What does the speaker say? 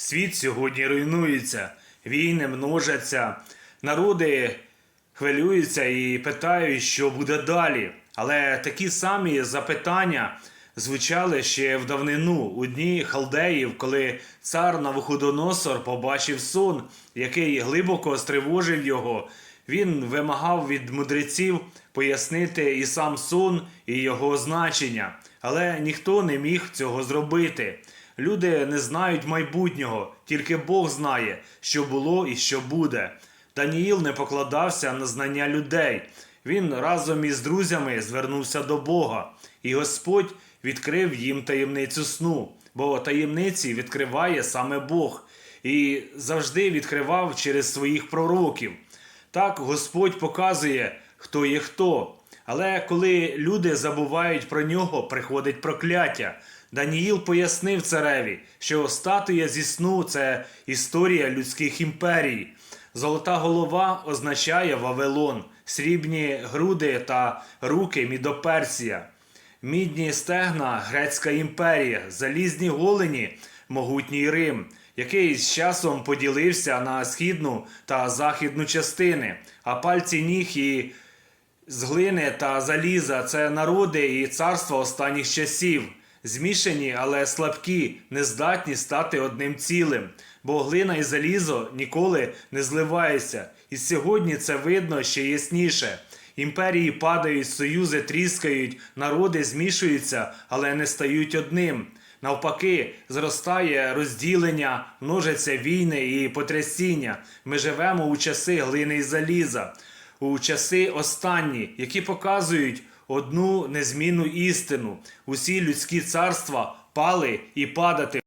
Світ сьогодні руйнується, війни множаться, народи хвилюються і питають, що буде далі. Але такі самі запитання звучали ще в давнину у дні халдеїв, коли цар Навуходоносор побачив сон, який глибоко стривожив його. Він вимагав від мудреців пояснити і сам сон, і його значення, але ніхто не міг цього зробити. Люди не знають майбутнього, тільки Бог знає, що було і що буде. Даніїл не покладався на знання людей. Він разом із друзями звернувся до Бога, і Господь відкрив їм таємницю сну, бо таємниці відкриває саме Бог і завжди відкривав через своїх пророків. Так Господь показує, хто є хто. Але коли люди забувають про нього, приходить прокляття. Даніїл пояснив цареві, що статуя зі сну це історія людських імперій. Золота голова означає Вавилон, срібні груди та руки Мідоперсія, мідні стегна Грецька імперія, залізні голені могутній Рим, який з часом поділився на східну та західну частини, а пальці ніг і з глини та заліза це народи і царства останніх часів, змішані, але слабкі, нездатні стати одним цілим, бо глина і залізо ніколи не зливаються. І сьогодні це видно ще ясніше. Імперії падають, союзи тріскають, народи змішуються, але не стають одним. Навпаки, зростає розділення, множаться війни і потрясіння. Ми живемо у часи глини і заліза, у часи останні, які показують одну незмінну істину: усі людські царства пали і падати.